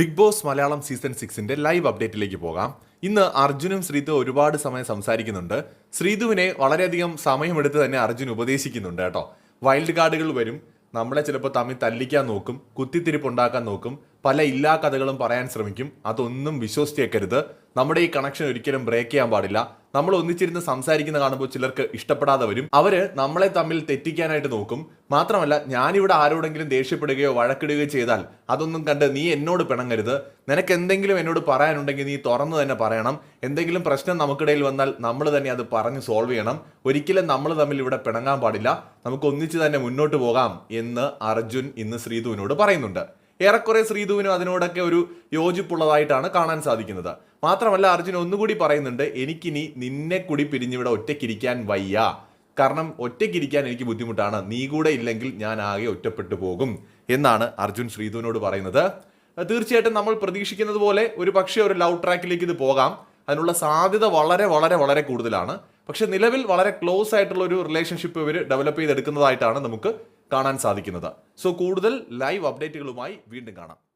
Big Boss Malayalam season സിക്സിന്റെ live അപ്ഡേറ്റിലേക്ക് പോകാം. ഇന്ന് അർജുനും ശ്രീതു ഒരുപാട് സമയം സംസാരിക്കുന്നുണ്ട്. ശ്രീതുവിനെ വളരെയധികം സമയമെടുത്ത് തന്നെ അർജുൻ ഉപദേശിക്കുന്നുണ്ട് കേട്ടോ. വൈൽഡ് കാർഡുകൾ വരും. നമ്മളെ ചിലപ്പോൾ തമ്മിൽ തല്ലിക്കാൻ നോക്കും കുത്തിത്തിരിപ്പ് ഉണ്ടാക്കാൻ നോക്കും പല ഇല്ലാ കഥകളും പറയാൻ ശ്രമിക്കും. അതൊന്നും വിശ്വസിച്ചേക്കരുത്. നമ്മുടെ ഈ കണക്ഷൻ ഒരിക്കലും ബ്രേക്ക് ചെയ്യാൻ പാടില്ല. നമ്മൾ ഒന്നിച്ചിരുന്ന് സംസാരിക്കുന്ന കാണുമ്പോൾ ചിലർക്ക് ഇഷ്ടപ്പെടാതെ വരും. അവർ നമ്മളെ തമ്മിൽ തെറ്റിക്കാനായിട്ട് നോക്കും. മാത്രമല്ല ഞാനിവിടെ ആരോടെങ്കിലും ദേഷ്യപ്പെടുകയോ വഴക്കിടുകയോ ചെയ്താൽ അതൊന്നും കണ്ട് നീ എന്നോട് പിണങ്ങരുത്. നിനക്ക് എന്തെങ്കിലും എന്നോട് പറയാനുണ്ടെങ്കിൽ നീ തുറന്നു തന്നെ പറയണം. എന്തെങ്കിലും പ്രശ്നം നമുക്കിടയിൽ വന്നാൽ നമ്മൾ തന്നെ അത് പറഞ്ഞ് സോൾവ് ചെയ്യണം. ഒരിക്കലും നമ്മൾ തമ്മിൽ ഇവിടെ പിണങ്ങാൻ പാടില്ല. നമുക്ക് ഒന്നിച്ച് തന്നെ മുന്നോട്ട് പോകാം എന്ന് അർജുൻ ഇന്ന് ശ്രീധുവിനോട് പറയുന്നുണ്ട്. ഏറെക്കുറെ ശ്രീധുവിനും അതിനോടൊക്കെ ഒരു യോജിപ്പുള്ളതായിട്ടാണ് കാണാൻ സാധിക്കുന്നത്. മാത്രമല്ല അർജുൻ ഒന്നുകൂടി പറയുന്നുണ്ട് എനിക്കിനി നിന്നെ കൂടി പിരിഞ്ഞിവിടെ ഒറ്റയ്ക്കിരിക്കാൻ വയ്യ. കാരണം ഒറ്റയ്ക്കിരിക്കാൻ എനിക്ക് ബുദ്ധിമുട്ടാണ്. നീ കൂടെ ഇല്ലെങ്കിൽ ഞാൻ ആകെ ഒറ്റപ്പെട്ടു പോകും എന്നാണ് അർജുൻ ശ്രീധുവിനോട് പറയുന്നത്. തീർച്ചയായിട്ടും നമ്മൾ പ്രതീക്ഷിക്കുന്നത് പോലെ ഒരു പക്ഷേ ഒരു ലവ് ട്രാക്കിലേക്ക് ഇത് പോകാം. അതിനുള്ള സാധ്യത വളരെ വളരെ വളരെ കൂടുതലാണ്. പക്ഷെ നിലവിൽ വളരെ ക്ലോസ് ആയിട്ടുള്ള ഒരു റിലേഷൻഷിപ്പ് ഇവർ ഡെവലപ്പ് ചെയ്തെടുക്കുന്നതായിട്ടാണ് നമുക്ക് കാണാൻ സാധിക്കുന്നത്. സോ കൂടുതൽ ലൈവ് അപ്ഡേറ്റുകളുമായി വീണ്ടും കാണാം.